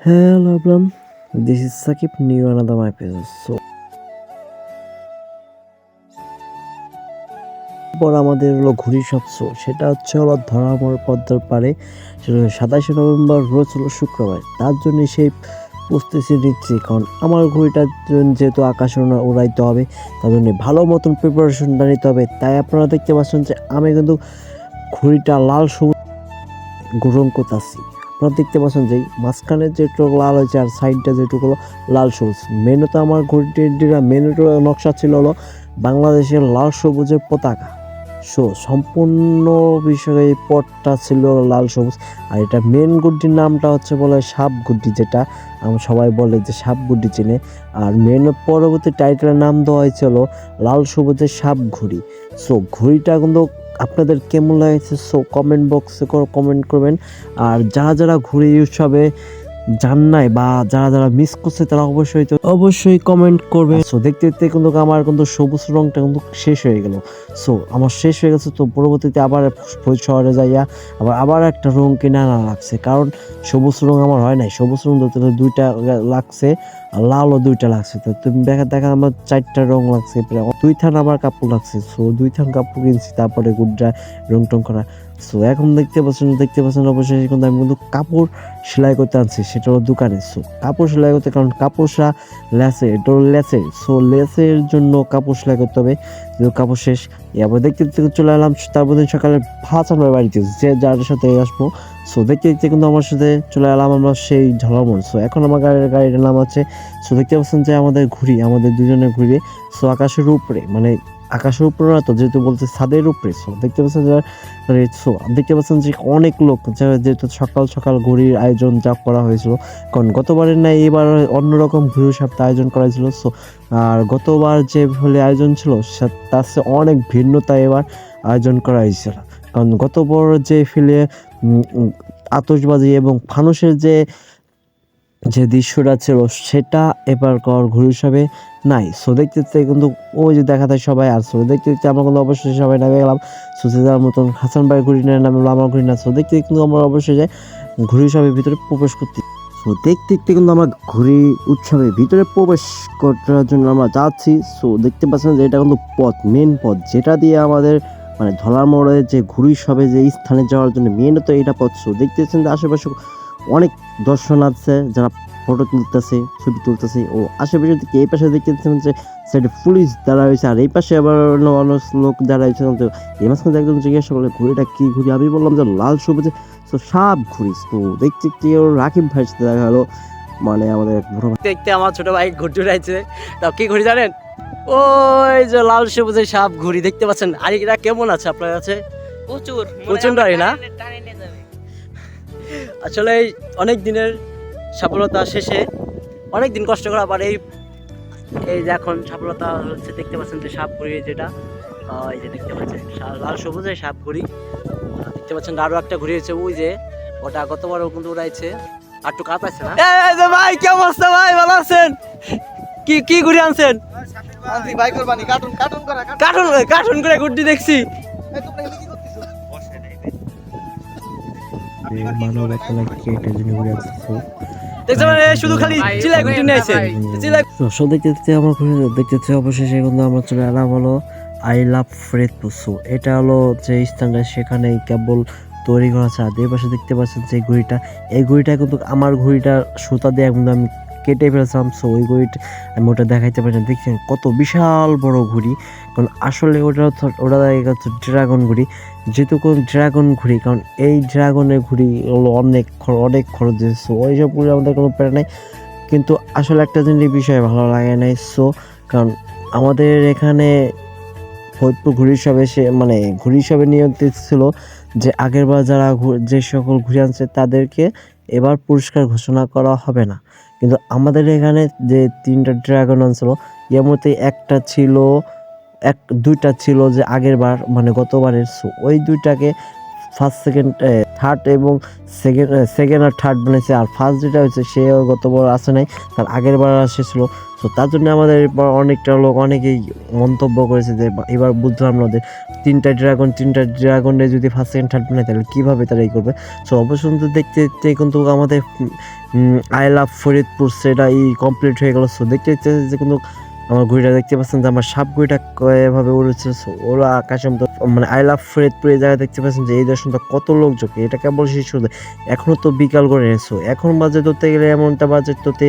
Hello, everyone. This is Sakib, new another my episode. So, পর আমাদের হলো ঘুড়ি সবসো সেটা হচ্ছে হলো ধরামর পদ্মার পারে সেটা সাতাশে নভেম্বর রোজ হলো শুক্রবার তার জন্য সেই প্রস্তুতি নিচ্ছি কারণ আমার ঘুড়িটার জন্য যেহেতু আকাশ উড়াইতে হবে তার জন্য ভালো মতন প্রিপারেশনটা নিতে হবে তাই আপনারা দেখতে পাচ্ছেন যে আমি কিন্তু ঘুড়িটা লাল সবুজ গ্রহণ করতেছি আপনারা দেখতে পাচ্ছেন যে মাঝখানে যেটুকু লাল হয়েছে আর সাইডটা যেটুকু হলো লাল সবুজ। মেনুতে আমার ঘুড়িটির মেনুর নকশা ছিল হলো বাংলাদেশের লাল সবুজের পতাকা। সো সম্পূর্ণ বিষয়ে এই পটটা ছিল লাল সবুজ। আর এটা মেন গুড্ডির নামটা হচ্ছে বলে সাপ গুড্ডি যেটা আমরা সবাই বলে যে সাপ গুড্ডি চিনে। আর মেন পরবর্তী টাইটেলের নাম দেওয়া হয়েছিল লাল সবুজের সাপ ঘুড়ি। সো ঘুড়িটা কিন্তু আপনাদের কেমন লাগছে? সো কমেন্ট বক্সে কমেন্ট করবেন। আর যারা যারা ঘুরে উৎসবে জান নাই বা যারা যারা মিস করছে তারা অবশ্যই তো অবশ্যই কমেন্ট করবে। সো দেখতে দেখতে কিন্তু আমার কিন্তু সবুজ রংটা কিন্তু শেষ হয়ে গেল। সো আমার শেষ হয়ে গেছে তো পরবর্তীতে আবার ফরিদ শহরে যাইয়া আবার আবার একটা রং কিনে আনা লাগছে। কারণ সবুজ রং আমার হয় নাই। সবুজ রং ধরতে দুইটা লাগছে আর লালও দুইটা লাগছে। তো তুমি দেখা দেখা আমার চারটা রং লাগছে প্রায় দুই থান আমার কাপড় লাগছে। সো দুই থান কাপড় কিনছি তারপরে গুড্ডা রং টং করা। সো এখন দেখতে পাচ্ছেন দেখতে পাচ্ছেন অবশ্যই কিন্তু আমি কিন্তু কাপড় সেলাই করতে আনছি, সেটা হলো দোকানে। সো কাপড় সেলাই করতে, কারণ কাপড়টা লেসে, এটা হলো লেসের সো লেসের জন্য কাপড় সেলাই করতে হবে, যেহেতু কাপড় শেষ। এবার দেখতে দেখতে চলে এলাম, তারপর দিন সকালে ভাত আমরা বাড়িতে, যে যার সাথে আসব। সো দেখতে দেখতে কিন্তু আমার সাথে চলে এলাম আমরা সেই ঝলামন সো এখন আমার গাড়ির গাড়ির নাম আছে সো দেখতে পাচ্ছেন যে আমাদের ঘুরি আমাদের দুজনের ঘুরি সো আকাশের উপরে মানে আকাশের উপরে তো যেহেতু বলছে ছাদের উপরে সো দেখতে পাচ্ছেন যে মানে সো দেখতে পাচ্ছেন যে অনেক লোক যেহেতু সকাল সকাল ঘুরির আয়োজন যা করা হয়েছিল, কারণ গতবারের নাই এবার অন্যরকম ঘুরি সপ্তাহ আয়োজন করা হয়েছিল সো আর গতবার যে ফলে আয়োজন ছিল, সে- তার চেয়ে অনেক ভিন্নতা এবার আয়োজন করা হয়েছিল। কারণ গতবার যে ফিলে আতশবাজি এবং ফানুসের যে যে দৃশ্যটা ছিল সেটা এবার কর ঘুরি হিসাবে নাই। সো দেখতে দেখতে কিন্তু ওই যে দেখা যায় সবাই আর সো দেখতে দেখতে আমরা কিন্তু অবশ্যই সবাই নামে গেলাম। যাওয়ার মতন হাসান ভাই ঘুরি নিয়ে নামে আমার ঘুরি না সো দেখতে কিন্তু আমরা অবশ্যই যাই ঘুরি হিসাবে ভিতরে প্রবেশ করতে সো দেখতে দেখতে কিন্তু আমরা ঘুরি উৎসবের ভিতরে প্রবেশ করার জন্য আমরা যাচ্ছি। সো দেখতে পাচ্ছেন যে এটা কিন্তু পথ মেন পথ, যেটা দিয়ে আমাদের মানে ধলার মোড়ে যে ঘুরি সবে যে স্থানে যাওয়ার জন্য মেন তো এটা পথ। সো দেখতে পাচ্ছেন যে আশেপাশে অনেক দর্শন আছে যারা ফটো তুলতেছে ছবি তুলতেছে। ও আশেপাশে দিকে এই পাশে দেখতে পাচ্ছেন যে সাইডে পুলিশ দাঁড়া রয়েছে আর এই পাশে আবার অন্য অনেক লোক দাঁড়া রয়েছে তো এই মাঝখানে একজন জিজ্ঞাসা করলে ঘুড়িটা কি ঘুড়ি? আমি বললাম যে লাল সবুজে তো সাপ ঘুরি তো দেখতে দেখতে ওর রাকিব ভাইয়ের সাথে দেখা গেলো মানে আমাদের এক বড় ভাই। দেখতে আমার ছোট ভাই ঘুরতে উড়াইছে তাও কি ঘুরি জানেন? ওই যে লাল সবুজের সাপ ঘুরি দেখতে পাচ্ছেন? আর এরা কেমন আছে আপনার কাছে? প্রচুর। কি না? আসলে এই অনেক দিনের সফলতা শেষে অনেক দিন কষ্ট করার পর এই এই যে এখন সফলতা হচ্ছে দেখতে পাচ্ছেন যে সাপ ঘুরি যেটা এই যে দেখতে পাচ্ছেন লাল সবুজের সাপ ঘুরি দেখতে পাচ্ছেন আরও একটা ঘুরি হয়েছে ওই যে ওটা গতবারও কিন্তু উড়াইছে আর একটু কাপ আছে না? ভাই কি অবস্থা ভাই? ভালো আছেন? কি কি ঘুরি আনছেন? ভাই কোরবানি কার্টুন কার্টুন করা কার্টুন। কার্টুন কার্টুন করে গুড্ডি দেখছি মানে অবশেষে কিন্তু আমার চলে এলাম হলো আই লাভ এটা হলো যে স্থানটা সেখানে কেবল তৈরি করা আছে। আর এই পাশে দেখতে পাচ্ছেন যে ঘড়িটা। এই ঘড়িটা কিন্তু আমার ঘড়িটা সুতা দিয়ে একদম আমি কেটে ফেলেছিলাম সো ওই ঘড়িটা আমি ওটা দেখাইতে পারি না। দেখছেন কত বিশাল বড় ঘড়ি। কারণ আসলে ওটা ওটা দেখা যাচ্ছে ড্রাগন ঘড়ি। যেহেতু কোন ড্রাগন ঘড়ি, কারণ এই ড্রাগনের ঘড়ি হলো অনেক অনেক খরচ দিয়েছে ওই সব ঘড়ি আমাদের কোনো প্যারা নেই। কিন্তু আসলে একটা জিনিস বিষয় ভালো লাগে নাই সো কারণ আমাদের এখানে ফরিদপুর ঘুড়ি হিসাবে সে মানে ঘুড়ি হিসাবে নিয়ন্ত্রিত ছিল যে আগের বার যারা যে সকল ঘুরে আনছে তাদেরকে এবার পুরস্কার ঘোষণা করা হবে না। কিন্তু আমাদের এখানে যে তিনটা ড্রাগন আনছিল, এর মধ্যে একটা ছিল, এক, দুইটা ছিল যে আগের বার মানে গতবারের। ওই দুইটাকে ফার্স্ট সেকেন্ড থার্ড এবং সেকেন্ড সেকেন্ড আর থার্ড বানিয়েছে আর ফার্স্ট যেটা হয়েছে, সে গত বড় আসে নাই, তার আগের বার এসেছিল তো তার জন্য আমাদের এবার অনেকটা লোক, অনেকেই মন্তব্য করেছে যে এবার বুঝলাম না যে, তিনটা ড্রাগন তিনটা ড্রাগনে যদি ফার্স্ট সেকেন্ড থার্ড বানায়, তাহলে কীভাবে তারা এই করবে? সো অবশ্যই দেখতে দেখতে কিন্তু আমাদের আই লাভ ফরিদপুর সেটা এই কমপ্লিট হয়ে গেল। সো দেখতে দেখতে যে, কিন্তু আমার ঘুড়িটা দেখতে পাচ্ছেন যে আমার সাপ ঘুড়িটা এভাবে উড়েছে। ওরা আকাশে মতো মানে আই লাভ ফরিদপুর এই জায়গায় দেখতে পাচ্ছেন যে এই দর্শনটা কত লোক যোগে এটা কেবল শিশু এখনও তো বিকাল করে সো এখন বাজে ধরতে গেলে এমনটা বাজে তোতে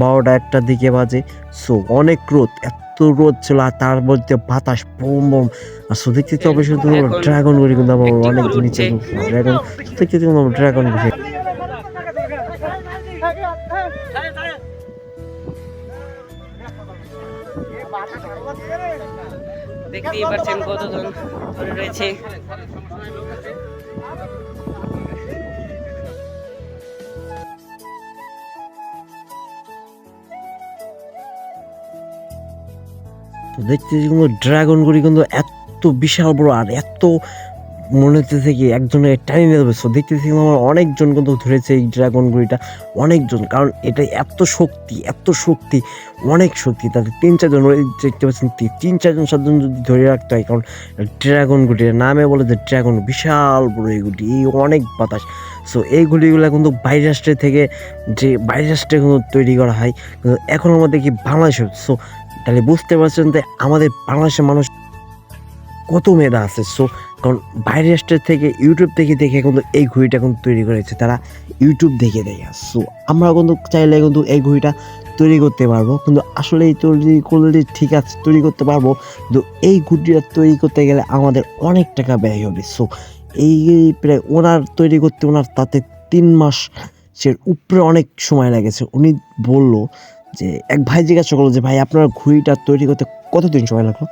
বারোটা একটার দিকে বাজে। সো অনেক রোদ এত রোদ ছিল আর তার মধ্যে বাতাস বোম বোম। আর সো দেখতে তো অবশ্যই ড্রাগন গুড়ি কিন্তু আমার অনেক নিচে ড্রাগন দেখতে কিন্তু আমার ড্রাগন গুড়ি দেখতেই পাচ্ছেন কতজন ধরে রয়েছে। দেখতে কিন্তু ড্রাগন গুড়ি কিন্তু এত বিশাল বড় আর এত মনে হচ্ছে কি একজনের টাইম দেবে সো দেখতেছি আমার অনেকজন কিন্তু ধরেছে এই ড্রাগন গুড়িটা, অনেকজন, কারণ এটা এত শক্তি এত শক্তি, অনেক শক্তি তাদের তিন চারজন দেখতে পাচ্ছেন তিন চারজন, সাতজন যদি ধরে রাখতে হয়, কারণ ড্রাগন গুটির নামে বলে যে ড্রাগন বিশাল বড় এই গুটি এই অনেক বাতাস সো এই গুলিগুলো কিন্তু বাইরের রাষ্ট্রে থেকে যে বাইরের রাষ্ট্রে কিন্তু তৈরি করা হয়, কিন্তু এখন আমাদের কি বাংলাদেশে সো তাহলে বুঝতে পারছেন যে আমাদের বাংলাদেশের মানুষ কত মেধা আছে সো কারণ বাইরের রাষ্ট্রের থেকে ইউটিউব থেকে দেখে কিন্তু এই ঘড়িটা কিন্তু তৈরি করেছে তারা ইউটিউব দেখে দেখে। সো আমরা কিন্তু চাইলে কিন্তু এই ঘড়িটা তৈরি করতে পারব। কিন্তু আসলে তৈরি করলে ঠিক আছে, তৈরি করতে পারব। কিন্তু এই ঘুড়িটা তৈরি করতে গেলে আমাদের অনেক টাকা ব্যয় হবে। সো এই প্রায় ওনার তৈরি করতে ওনার তাতে তিন মাস সে উপরে অনেক সময় লেগেছে। উনি বলল যে, এক ভাই জিজ্ঞাসা করল যে, ভাই, আপনার ঘুড়িটা তৈরি করতে কতদিন সময় লাগল?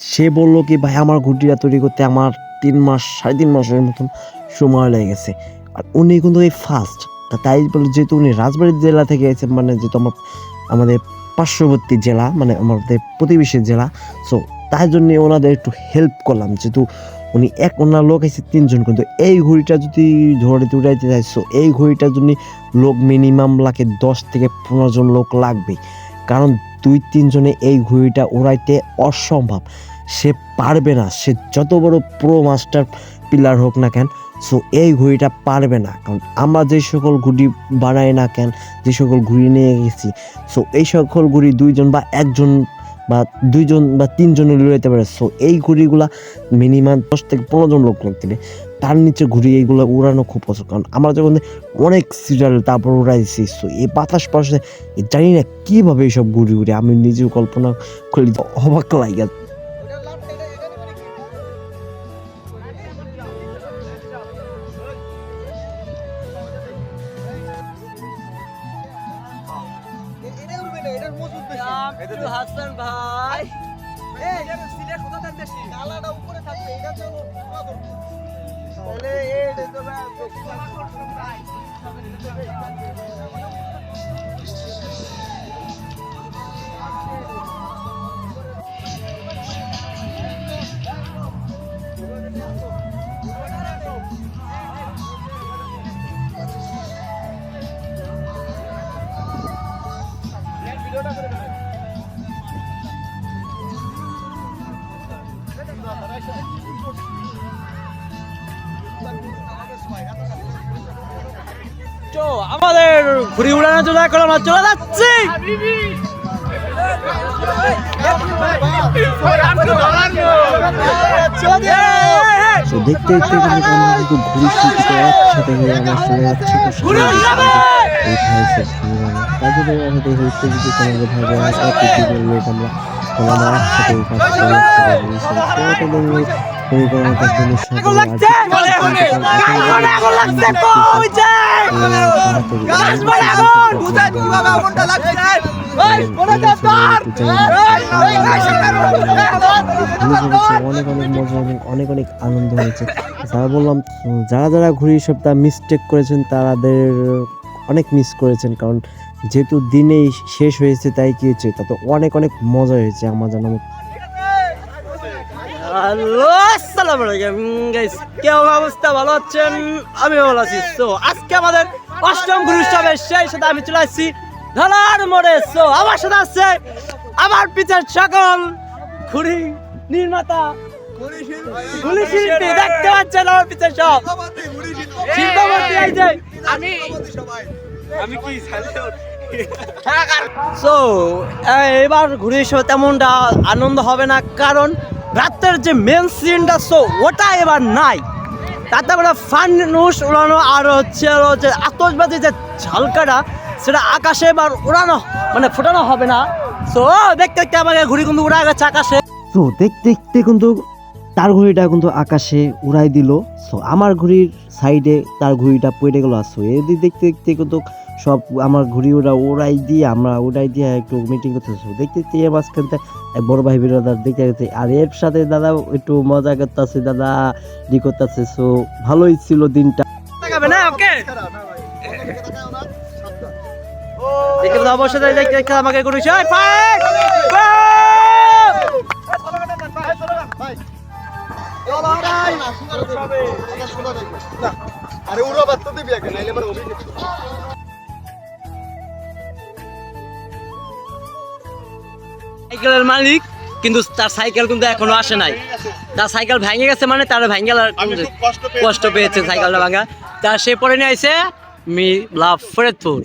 সে বলল কি, ভাই, আমার ঘুড়িটা তৈরি করতে আমার তিন মাস, সাড়ে তিন মাসের মতন সময় লেগে গেছে। আর উনি কিন্তু এই ফার্স্ট তাই বলে যেহেতু উনি রাজবাড়ী জেলা থেকে এসেছেন মানে যেহেতু আমার, আমাদের পার্শ্ববর্তী জেলা মানে আমাদের প্রতিবেশী জেলা সো তাই জন্য ওনাদের একটু হেল্প করলাম। যেহেতু উনি এক, ওনার লোক এসে তিনজন, কিন্তু এই ঘড়িটা যদি ধরে উড়াইতে যায় সো এই ঘড়িটার জন্য লোক মিনিমাম লাগে দশ থেকে পনেরো জন লোক লাগবে কারণ দুই তিনজনে এই ঘড়িটা ওড়াইতে অসম্ভব। সে পারবে না, সে যত বড় প্রো মাস্টার পিলার হোক না কেন, সো এই ঘড়িটা পারবে না। কারণ আমরা যে সকল ঘুড়ি বানাই না কেন, যে সকল ঘুড়ি নিয়ে গেছি, সো এই সকল ঘুড়ি দুইজন বা একজন বা দুইজন বা তিনজনে লড়াইতে পারে। সো এই ঘুড়িগুলা মিনিমাম দশ থেকে পনেরো জন লোক লাগতে তার নিচে ঘুড়ি এইগুলো উড়ানো খুব পছন্দ কারণ আমরা যখন অনেক সিরিয়াল তারপর উড়াইছি সো এই বাতাস পাশে জানি না কীভাবে এইসব ঘুরি ঘুরি আমি নিজেও কল্পনা করি অবাক লাগে মানে ভাই উপরে থাকবে, এটা তো। তাহলে তো আমাদের ঘুড়ি উড়ানোর জন্য এখন আমরা চলে যাচ্ছি। তো দেখতে দেখতে কিন্তু আমরা কিন্তু ঘুরি শিখতে একসাথে হয়ে আমরা চলে যাচ্ছি তো যদি তোমাদের ভাবে আসা একসাথে অনেক অনেক মজা এবং অনেক অনেক আনন্দ হয়েছে যারা বললাম যারা যারা ঘুড়ি সপ্তাহ মিস্টেক করেছেন তাদের অনেক মিস করেছেন কারণ যেহেতু দিনেই শেষ হয়েছে তাই কি হয়েছে তা তো অনেক অনেক মজা হয়েছে আমার জানা মতো হ্যালো আসসালামু আলাইকুম গাইস কেউ অবস্থা? ভালো আছেন? আমি ভালো আছি। তো আজকে আমাদের অষ্টম গুরু উৎসবের সেই সাথে আমি চলে আসছি ধলার মোড়ে। সো আমার সাথে আছে আমার পিছের সকল ঘুড়ি নির্মাতা গুলি শিল্পী দেখতে পাচ্ছেন আমার পিছের সব। শিল্পপতি এই যে। আমি আমি কি সো এবার ঘুরে এসে তেমনটা আনন্দ হবে না কারণ রাতের যে মেন সিনটা শো ওটা এবার নাই। তাতে করে ফানুস উড়ানো আর হচ্ছে যে আতসবাজি যে ঝালকাটা, সেটা আকাশে এবার উড়ানো মানে ফোটানো হবে না। সো দেখতে দেখতে আমাকে ঘুড়ি কিন্তু উড়া গেছে আকাশে। তো দেখতে দেখতে কিন্তু তার ঘড়িটা কিন্তু আকাশে উড়াই দিল। সো আমার ঘড়ির সাইডে তার ঘড়িটা পড়ে গেল। আসো এদিক দেখতে দেখতে কিন্তু সব আমার ঘড়ি ওরা উড়াই দিয়ে আমরা উড়াই দিয়ে একটু মিটিং করতেছি। দেখতে দেখতে এর মাঝখান থেকে এক বড় ভাই বিরাদার দেখতে দেখতে আর এর সাথে দাদা একটু মজা করতেছে দাদা ই করতেছে। সো ভালোই ছিল দিনটা। না ওকে? দেখতে অবশ্যই দেখতে দেখতে আমাকে ঘুরে আরে উড়ো বাচ্চা দিবি আগে নাইলে আমার অভিযোগ সাইকেলের মালিক কিন্তু তার সাইকেল কিন্তু এখনও আসে নাই। তার সাইকেল ভেঙে গেছে মানে তার ভেঙে কষ্ট পেয়েছে সাইকেলটা ভাঙা। তা সে পরে নিয়ে আসে মি লাভ ফরেদপুর।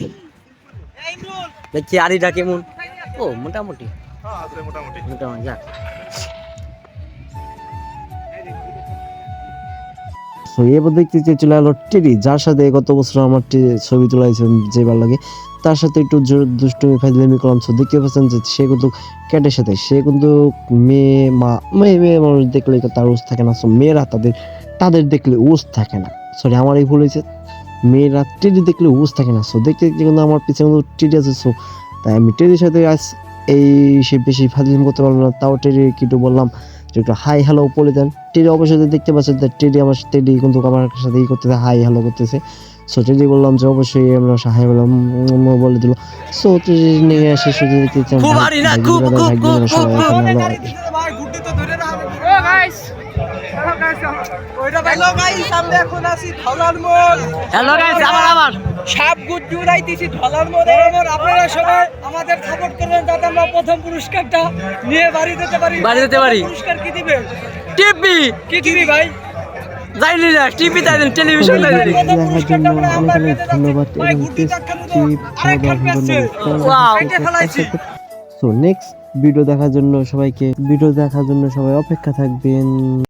দেখছি আরিটা কেমন? ও মোটামুটি। মোটামুটি। মোটামুটি যাক সো এবার দেখতে যে চলে এলো টেরি যার সাথে গত বছর আমার ছবি তোলাইছে যে ভালো লাগে, তার সাথে একটু দুষ্টুমি, ফাইজলামি করলাম। সো দেখতে পাচ্ছেন যে সে কিন্তু ক্যাটের সাথে, সে কিন্তু মেয়ে, মা, মেয়ে মেয়ে মানুষ দেখলে তার ওস থাকে না। সো মেয়েরা তাদের তাদের দেখলে উস থাকে না। সরি আমার এই ভুল হয়েছে। মেয়েরা টেরি দেখলে উস থাকে না। সো দেখতে দেখতে কিন্তু আমার পিছনে কিন্তু টেরি আছে। সো তাই আমি টেরির সাথে আজ এই সে বেশি ফাজলিম করতে পারব না, তাও টেরি একটু বললাম। একটু হাই হ্যালো বলে দেন। টেডি অবশ্যই দেখতে পাচ্ছেন যে টেডি আমার টেডি কিন্তু আমার সাথে ই করতেছে হাই হ্যালো করতেছে। সো টেডি বললাম যে অবশ্যই আমরা হাই বললাম বলে দিল। সো টেডি নিয়ে আসে শুধু দেখতে চান খুব হারি না, খুব, খুব, খুব, খুব, খুব। ভাই গুড্ডি তো ধরে রাখ। ও গাইস হ্যালো গাইস আমরা এখন আছি ধলার মোড়। হ্যালো গাইস আবার আবার। সাপ ধলার মোড়ে আপনারা সবাই আমাদের সাপোর্ট করবেন যাতে আমরা প্রথম পুরস্কারটা নিয়ে বাড়ি যেতে পারি। বাড়ি যেতে পারি। পুরস্কার কি দিবে? টিভি! কি দিবি ভাই? যাইলি না টিভি তাই টেলিভিশন তাই ধন্যবাদ এবং সো নেক্সট ভিডিও দেখার জন্য সবাইকে ভিডিও দেখার জন্য সবাই অপেক্ষা থাকবেন।